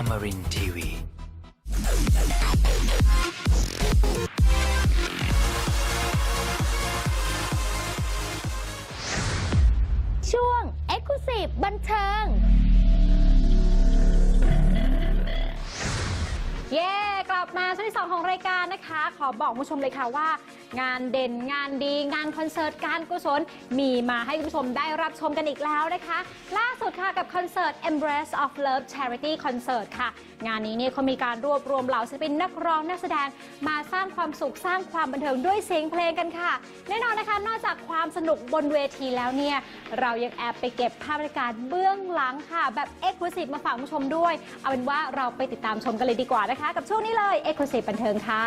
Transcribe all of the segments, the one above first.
Amarin Tiwi. ช่วง e x กลับมาช่วงที่2ของรายการนะคะ ขอบอกคุณผู้ชมเลยค่ะว่า งานเด่นงานดีงานคอนเสิร์ตการกุศลมีมาให้คุณผู้ชมได้รับชมกันอีกแล้วนะคะ ล่าสุดค่ะกับคอนเสิร์ต Embrace of Love Charity Concert ค่ะ งานนี้เนี่ยเขามีการรวบรวมเหล่าศิลปินนักร้องนักแสดง มาสร้างความสุขสร้างความบันเทิงด้วยเสียงเพลงกันค่ะ แน่นอนนะคะ นอกจากความสนุกบนเวทีแล้วเนี่ยเรายังแอบไปเก็บภาพบรรยากาศเบื้องหลังค่ะ แบบเอ็กซ์คลูซีฟมาฝากคุณผู้ชมด้วย เอาเป็นว่าเราไปติดตามชมกันเลยดีกว่านะคะ กับช่วงนี้เลยเอ็กซ์คลูซีฟบันเทิงค่ะ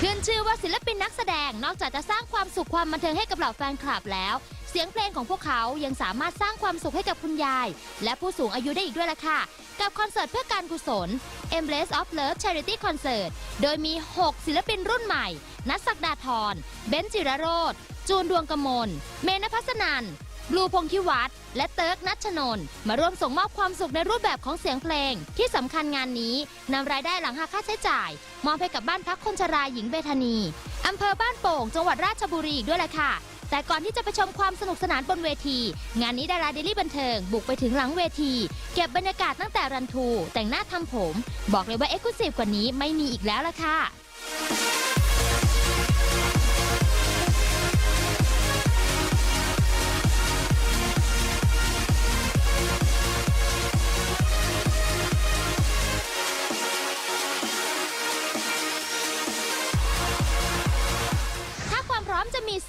ขึ้นชื่อว่าศิลปินนักแสดงนอกจากจะสร้างความสุขความบันเทิงให้กับเหล่าแฟนคลับแล้ว เสียงเพลงของพวกเขายังสามารถสร้างความสุขให้กับคุณยาย และผู้สูงอายุได้อีกด้วยล่ะค่ะ กับคอนเสิร์ตเพื่อการกุศล Embrace of Love Charity Concert โดยมี 6 ศิลปินรุ่นใหม่ นัทศักดาธรเบนจิรโรธจูนดวงกมล เมนพัสนัน บลูพงคิวัตรและเติร์กนัชชนนท์มาร่วมส่งมอบความสุขในรูปแบบของเสียงเพลง ที่สำคัญงานนี้นำรายได้หลังหักค่าใช้จ่าย มอบให้กับบ้านพักคนชราหญิงเบธานีอำเภอบ้านโป่งจังหวัดราชบุรีด้วยแหละค่ะ แต่ก่อนที่จะไปชมความสนุกสนานบนเวที งานนี้ดาราเดลี่บันเทิง บุกไปถึงหลังเวที เก็บบรรยากาศตั้งแต่รันทู แต่งหน้าทำผม บอกเลยว่าเอ็กซ์คลูซีฟกว่านี้ไม่มีอีกแล้วล่ะค่ะ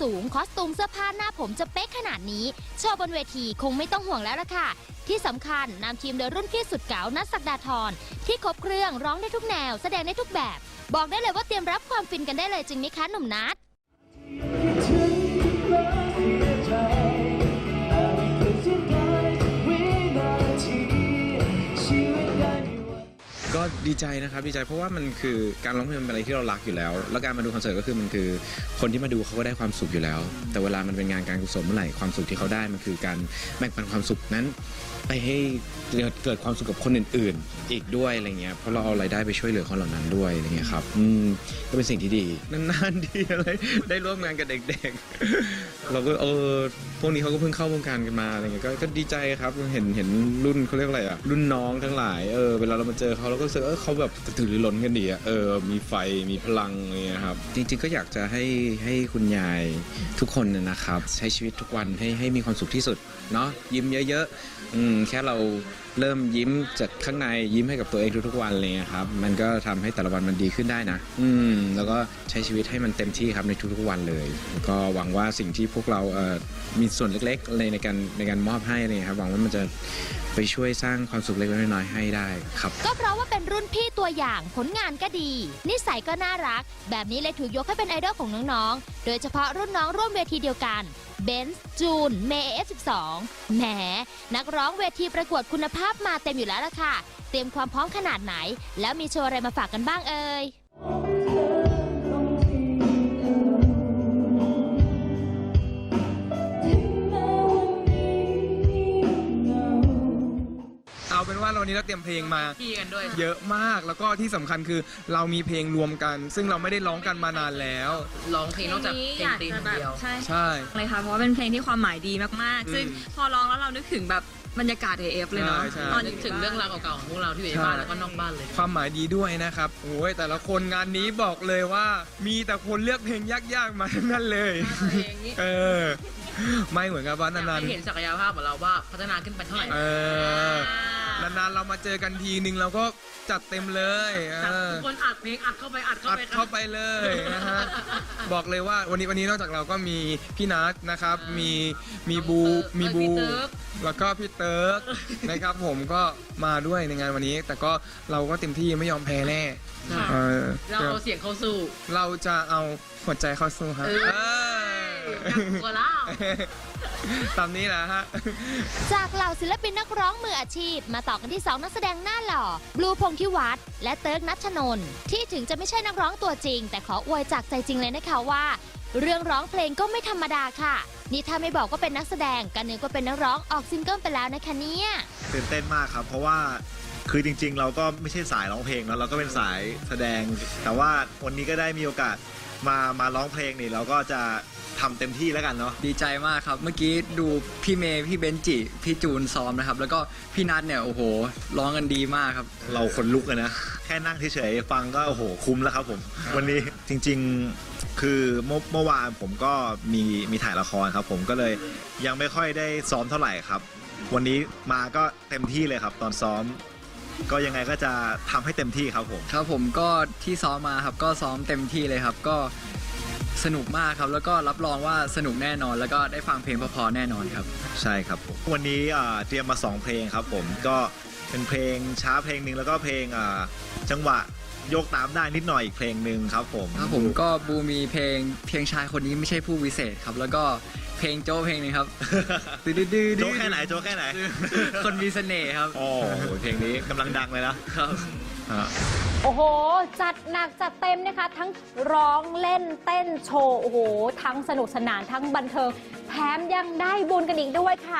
สูง คอสตูมเสื้อผ้าหน้าผมจะเป๊ะขนาดนี้ โชว์บนเวทีคงไม่ต้องห่วงแล้วล่ะค่ะ ที่สำคัญนำทีมโดยรุ่นพี่สุดเก๋านัทศักดาธรที่ครบเครื่องร้องได้ทุกแนว แสดงได้ทุกแบบ บอกได้เลยว่าเตรียมรับความฟินกันได้เลยจริงไหมคะหนุ่มนัท ดีใจนะครับดีใจเพราะว่ามันคือการร้องเพลงเป็นอะไรที่เรารักอยู่แล้ว แล้วการมาดูคอนเสิร์ตก็คือมันคือคนที่มาดูเขาก็ได้ความสุขอยู่แล้ว แต่เวลามันเป็นงานการกุศลเมื่อไหร่ความสุขที่เขาได้มันคือการแบ่งปันความสุขนั้นไปให้เกิดความสุขกับคนอื่น ๆ อีกด้วยอะไรเงี้ยเพราะเราเอารายได้ไปช่วยเหลือคนเหล่านั้นด้วยอะไรเงี้ยครับอืมก็เป็นสิ่งที่ดีนานๆดีอะไรได้ร่วมงานกับเด็กๆ เราก็เออพวกนี้เขาก็เพิ่งเข้าวงการกันมาอะไรเงี้ยก็ก็ดีใจครับเห็นเห็นรุ่นเขาเรียกอะไรอะรุ่นน้องทั้งหลายเออเวลาเรามาเจอเขาเราก็รู้สึกเออเขาแบบกระตือรือร้นกันดีอะเออ มีไฟมีพลังอะไรเงี้ยครับ จริงๆก็อยากจะให้ให้คุณยายทุกคนนะนะครับ ใช้ชีวิตทุกวันให้ให้มีความสุขที่สุดเนาะยิ้มเยอะๆอืมแค่เราเริ่มยิ้มจากข้างในยิ้มให้กับตัวเองทุกๆวันอะไรเลยครับ มันก็ทำให้แต่ละวันมันดีขึ้นได้นะ อืม แล้วก็ใช้ชีวิตให้มันเต็มที่ครับในทุกๆวันเลยแล้วก็หวังว่าสิ่งที่พวกเราเอ่อมีส่วนเล็กๆในในการในการมอบให้เนี่ยครับหวังว่ามันจะไปช่วยสร้างความสุขเล็กๆน้อยๆให้ได้ครับ ก็เพราะว่าเป็นรุ่นพี่ตัวอย่างผลงานก็ดี นิสัยก็น่ารัก แบบนี้เลยถูกยกให้เป็นไอดอลของน้องๆ โดยเฉพาะรุ่นน้องร่วมเวทีเดียวกันเบนซ์จูน เมย์ F12 แหม นักร้องเวทีประกวดคุณภาพมาเต็มอยู่แล้วล่ะค่ะ เตรียมความพร้อมขนาดไหน แล้วมีโชว์อะไรมาฝากกันบ้างเอ่ย ว่าวันนี้เราเตรียมเพลงมา พี่กันด้วย เยอะมากแล้วก็ที่สำคัญคือเรามีเพลงรวมกัน ซึ่งเราไม่ได้ร้องกันมานานแล้ว ร้องเพลงนอกจากเพลงตีนอย่างเดียว ใช่ใช่ เลยค่ะเพราะว่าเป็นเพลงที่ความหมายดีมากอืมๆซึ่งพอร้องแล้วเรานึกถึงแบบบรรยากาศ AF เลยเนาะใช่ใช่ ตอนนึอกยู่ถึงเรื่องราวเก่าๆของพวกเราที่อยู่ในบ้านแล้วก็นอกบ้านเลย ความหมายดีด้วยนะครับโอ้ยแต่ละคนงานนี้บอกเลยว่า มีแต่คนเลือกเพลงยากๆมาทั้งนั้นเลย เพลงนี้เออ ไม่เหมือนกับว่านานให้เห็นศักยภาพของเราว่าพัฒนาขึ้นไปเท่าไหร่ ๆเออ นานๆเรามาเจอกันทีนึงเราก็จัดเต็มเลยเออทุกคนอัดเพลงอัดเข้าไปอัดเข้าอัดไปเข้าไปเลยนะฮะบอกเลยว่าวันนี้วันนี้นอกจากเราก็มีพี่นัทนะครับ มีมีบูมีบูแล้วก็พี่เติร์กนะครับผมก็มาด้วยในงานวันนี้ แต่ก็เราก็เต็มที่ไม่ยอมแพ้แน่เออเราเอาเสียงเข้าสู้เราจะเอาหัวใจเข้าสู้ฮะเออเออกับตัวเรา ตามนี้แหละฮะ จากเหล่าศิลปินนักร้องมืออาชีพ มาต่อกันที่ 2 นักแสดงหน้าหล่อ บลูพงคิวัตรและเติร์กนัชชนนท์ที่ถึงจะไม่ใช่นักร้องตัวจริง แต่ขออวยจากใจจริงเลยนะคะว่า เรื่องร้องเพลงก็ไม่ธรรมดาค่ะ นี่ถ้าไม่บอกก็เป็นนักแสดงกันนึกว่าเป็นนักร้องออกซิงเกิลไปแล้วนะคะเนี่ยตื่นเต้นมากครับ เพราะว่าคือจริง ๆ เราก็ไม่ใช่สายร้องเพลงเนอะเราก็เป็นสายแสดง แต่ว่าวันนี้ก็ได้มีโอกาสมามาร้องเพลงนี่เราก็จะ ทำเต็มที่แล้วกันเนาะดีใจมากครับ เมื่อกี้ดูพี่เมย์พี่เบนจิพี่จูนซ้อมนะครับ แล้วก็พี่นัทเนี่ยโอ้โหร้องกันดีมากครับ เราคนลุกอะนะ แค่นั่งเฉยๆฟังก็โอ้โหคุ้มแล้วครับผม วันนี้จริง ๆคือเมื่อเมื่อวานผมก็มีมีถ่ายละครครับผมก็เลยยังไม่ค่อยได้ซ้อมเท่าไหร่ครับ วันนี้มาก็เต็มที่เลยครับ ตอนซ้อมก็ยังไงก็จะทำให้เต็มที่ครับผม ครับผมก็ที่ซ้อมมาครับก็ซ้อมเต็มที่เลยครับ ก็ สนุกมากครับ แล้วก็รับรองว่าสนุกแน่นอน แล้วก็ได้ฟังเพลงเพอๆแน่นอนครับ ใช่ครับผมวันนี้อ่าเตรียมมา 2 เพลงครับผมก็เป็นเพลงช้าเพลงหนึ่งแล้วก็เพลงอ่าจังหวะโยกตามได้นิดหน่อยอีกเพลงหนึ่งครับผมครับผมก็บูมีเพลงเพียงชายคนนี้ไม่ใช่ผู้วิเศษครับ แล้วก็เพลงโจ้เพลงหนึงครับดื้อดื้อโจ๊กแค่ไหนโจ๊กแค่ไหนคนมีเสน่ห์ครับ โอ้โหเพลงนี้กำลังดังเลยนะครับฮะ โอ้โห จัดหนักจัดเต็มนะคะ ทั้งร้องเล่นเต้นโชว์ โอ้โห ทั้งสนุกสนานทั้งบันเทิง แถมยังได้บุญกันอีกด้วยค่ะ